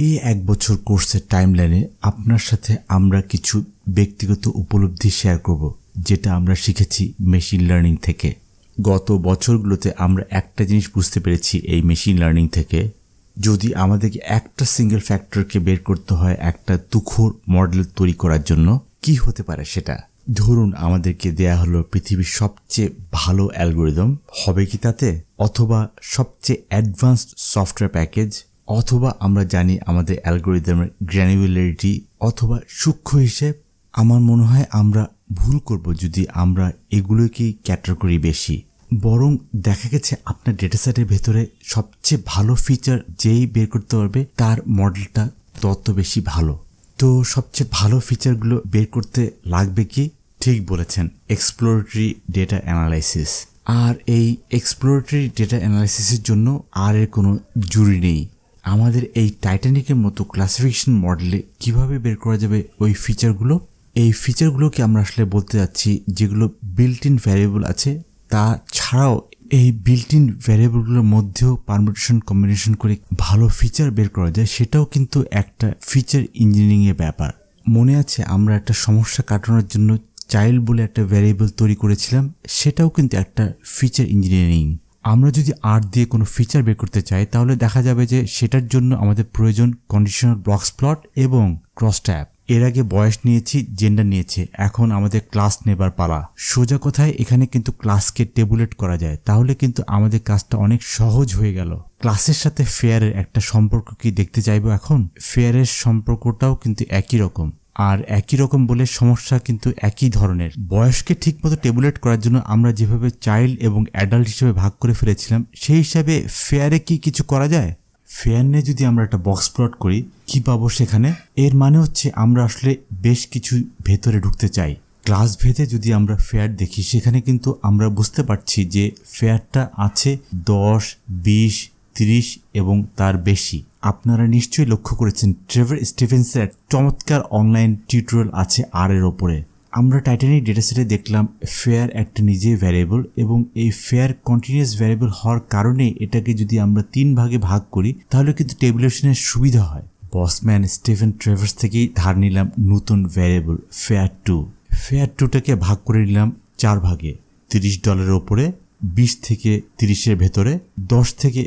এই এক বছর কোর্সের টাইমলাইনে আপনার সাথে আমরা কিছু ব্যক্তিগত উপলব্ধি শেয়ার করব, যেটা আমরা শিখেছি মেশিন লার্নিং থেকে। গত বছরগুলোতে আমরা একটা জিনিস বুঝতে পেরেছি এই মেশিন লার্নিং থেকে, যদি আমাদেরকে একটা সিঙ্গেল ফ্যাক্টরকে বের করতে হয় একটা তুখোর মডেল তৈরি করার জন্য, কি হতে পারে সেটা? ধরুন আমাদেরকে দেয়া হলো পৃথিবীর সবচেয়ে ভালো অ্যালগোরিদম হবে কি তাতে? অথবা সবচেয়ে অ্যাডভান্সড সফটওয়্যার প্যাকেজ অথবা আমরা জানি আমাদের অ্যালগোরিদমের গ্র্যানুলারিটি অথবা সূক্ষ্ম হিসেব, আমার মনে হয় আমরা ভুল করব যদি আমরা এগুলোকেই ক্যাটার করি বেশি। বরং দেখা গেছে আপনার ডেটা সেটের ভেতরে সবচেয়ে ভালো ফিচার যেই বের করতে পারবে তার মডেলটা তত বেশি ভালো। তো সবচেয়ে ভালো ফিচারগুলো বের করতে লাগবে কি? ঠিক বলেছেন এক্সপ্লোরেটরি ডেটা অ্যানালাইসিস আর এই এক্সপ্লোরেটরি ডেটা অ্যানালাইসিসের জন্য আর এর কোনো জুরি নেই। আমাদের এই টাইটানিকের মতো ক্লাসিফিকেশন মডেলে কীভাবে বের করা যাবে ওই ফিচারগুলো এই ফিচারগুলোকে আমরা আসলে বলতে যাচ্ছি যেগুলো বিল্ট ইন ভ্যারিয়েবল আছে। তা ছাড়াও এই বিল্ট ইন ভ্যারিয়েবলগুলোর মধ্যেও পারমিটেশন কম্বিনেশন করে ভালো ফিচার বের করা যায়, সেটাও কিন্তু একটা ফিচার ইঞ্জিনিয়ারিংয়ের ব্যাপার। মনে আছে আমরা একটা সমস্যা কাটানোর জন্য চাইল্ড বলে একটা ভ্যারিয়েবল তৈরি করেছিলাম, সেটাও কিন্তু একটা ফিচার ইঞ্জিনিয়ারিং আমরা যদি আর দিয়ে কোনো ফিচার বের করতে চাই, তাহলে দেখা যাবে যে সেটার জন্য আমাদের প্রয়োজন কন্ডিশনাল ব্লকস প্লট এবং ক্রস ট্যাপ এর আগে বয়স নিয়েছি জেন্ডার নিয়েছে, এখন আমাদের ক্লাস নেবার পালা। সোজা কথায় এখানে কিন্তু ক্লাসকে টেবুলেট করা যায়, তাহলে কিন্তু আমাদের কাজটা অনেক সহজ হয়ে গেল। ক্লাসের সাথে ফেয়ারের একটা সম্পর্ক কি দেখতে চাইব এখন? ফেয়ারের সম্পর্কটাও কিন্তু একই রকম। আর একই রকম বলে সমস্যা কিন্তু একই ধরনের। বয়সকে ঠিকমতো টেবুলেট করার জন্য আমরা যেভাবে চাইল্ড এবং অ্যাডাল্ট হিসেবে ভাগ করে ফেলেছিলাম, সেই হিসাবে ফেয়ারে কি কিছু করা যায়? ফেয়ার নিয়ে যদি আমরা একটা বক্স প্লট করি, কি পাবো সেখানে? এর মানে হচ্ছে আমরা আসলে বেশ কিছু ভেতরে ঢুকতে চাই। ক্লাস ভেদে যদি আমরা ফেয়ার দেখি, সেখানে কিন্তু আমরা বুঝতে পারছি যে ফেয়ারটা আছে দশ, বিশ তিরিশ এবং তার বেশি। আপনারা নিশ্চয়ই লক্ষ্য করেছেন, ট্রেভার স্টিভেন্সের চমৎকার অনলাইন টিউটোরিয়াল আছে আর এর ওপরে। আমরা টাইটানিক ডেটাসেটে দেখলাম, ফেয়ার একটা নিজেই ভ্যারিয়েবল এবং এই ফেয়ার কন্টিনিউয়াস ভ্যারিয়েবল হওয়ার কারণে এটাকে যদি আমরা তিন ভাগে ভাগ করি, তাহলে কিন্তু টেবুলেশনের সুবিধা হয়। বসম্যান স্টিভেন ট্রেভার্স থেকেই ধার নিলাম নতুন ভ্যারিয়েবল, ফেয়ার টু। ফেয়ার টুটাকে ভাগ করে নিলাম চার ভাগে, তিরিশ ডলারের ওপরে, বিশ থেকে তিরিশের ভেতরে, দশ থেকে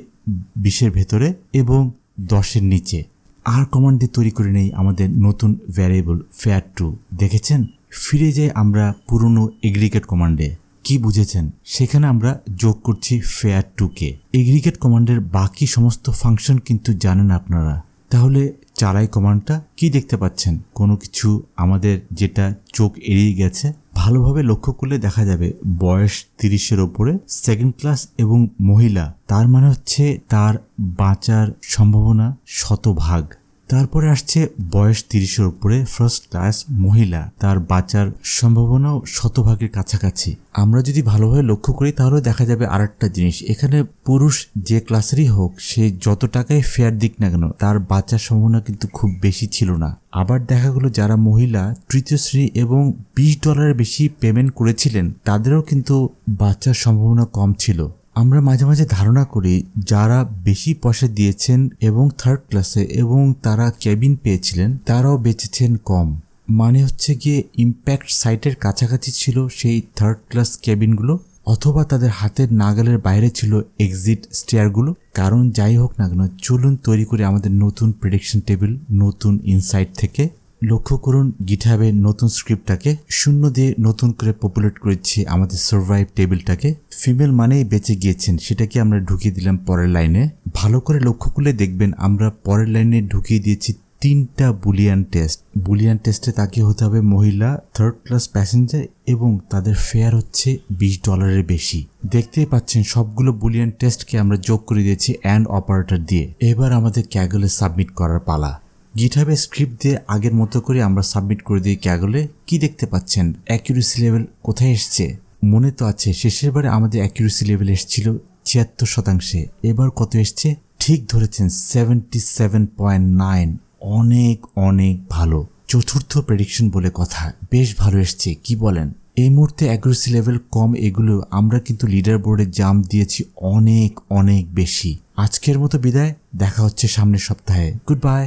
বিশের ভেতরে এবং দশের নিচে। আর কমান্ড তৈরি করে নেই আমাদের নতুন ভ্যারিয়েবল ফেয়ার টু দেখেছেন? ফিরে যাই আমরা পুরনো এগ্রিগেট কমান্ডে কি বুঝেছেন? সেখানে আমরা যোগ করছি ফেয়ার টুকে এগ্রিগেট কমান্ডের বাকি সমস্ত ফাংশন কিন্তু জানেন আপনারা। তাহলে চালাই কমান্ডটা কি দেখতে পাচ্ছেন? কোনো কিছু আমাদের যেটা চোখ এড়িয়ে গেছে ভালোভাবে লক্ষ্য করলে দেখা যাবে বয়স তিরিশের ওপরে সেকেন্ড ক্লাস এবং মহিলা। তার মানে হচ্ছে তার বাঁচার সম্ভাবনা শতভাগ। তারপরে আসছে বয়স তিরিশের উপরে ফার্স্ট ক্লাস মহিলা। তার বাঁচার সম্ভাবনাও শতভাগের কাছাকাছি। আমরা যদি ভালোভাবে লক্ষ্য করি, তাহলে দেখা যাবে আর একটা জিনিস। এখানে পুরুষ যে ক্লাসেরই হোক, সে যত টাকায় ফেয়ার দিক না কেন, তার বাঁচার সম্ভাবনা কিন্তু খুব বেশি ছিল না। আবার দেখা গেলো, যারা মহিলা তৃতীয় শ্রেণি এবং বিশ ডলারের বেশি পেমেন্ট করেছিলেন, তাদেরও কিন্তু বাঁচার সম্ভাবনা কম ছিল। আমরা মাঝে মাঝে ধারণা করি যারা বেশি পয়সা দিয়েছেন এবং থার্ড ক্লাসে এবং তারা কেবিন পেয়েছিলেন, তারাও বেঁচেছেন কম। মানে হচ্ছে গিয়ে ইম্প্যাক্ট সাইটের কাছাকাছি ছিল সেই থার্ড ক্লাস কেবিনগুলো অথবা তাদের হাতের নাগালের বাইরে ছিল এক্সিট স্টেয়ারগুলো কারণ যাই হোক না কেন, চলুন তৈরি করে আমাদের নতুন প্রেডিকশন টেবিল নতুন ইনসাইট থেকে। লক্ষ্য করুন গিঠাবে নতুন স্ক্রিপ্টটাকে শূন্য দিয়ে নতুন করে পপুলেট করেছি আমাদের সার্ভাইভ টেবিলটাকে ফিমেল মানেই বেঁচে গিয়েছেন, সেটাকে আমরা ঢুকিয়ে দিলাম পরের লাইনে ভালো করে লক্ষ্য করলে দেখবেন আমরা পরের লাইনে ঢুকিয়ে দিয়েছি তিনটা বুলিয়ান টেস্ট বুলিয়ান টেস্টে তাকে হতে হবে মহিলা থার্ড ক্লাস প্যাসেঞ্জার এবং তাদের ফেয়ার হচ্ছে বিশ ডলারের বেশি। দেখতেই পাচ্ছেন, সবগুলো বুলিয়ান টেস্টকে আমরা যোগ করে দিয়েছি অ্যান্ড অপারেটর দিয়ে। এবার আমাদের ক্যাগলে সাবমিট করার পালা। গিটহাবে স্ক্রিপ্ট দিয়ে আগের মতো করে আমরা সাবমিট করে দিই ক্যাগলে, কি দেখতে পাচ্ছেন? অ্যাকিউরেসি লেভেল কোথায় এসছে? মনে তো আছে, শেষের বারে আমাদের অ্যাকিউরেসি লেভেল এসেছিল ছিয়াত্তর শতাংশে। এবার কত এসছে? ঠিক ধরেছেন সেভেন্টি সেভেন পয়েন্ট নাইন অনেক অনেক ভালো। চতুর্থ প্রেডিকশন বলে কথা। বেশ ভালো এসছে, কি বলেন? এই মুহূর্তে অ্যাকুরেসি লেভেল কম, এগুলো আমরা কিন্তু লিডার বোর্ডে জাম দিয়েছি অনেক অনেক বেশি। আজকের মতো বিদায়, দেখা হচ্ছে সামনের সপ্তাহে। Good bye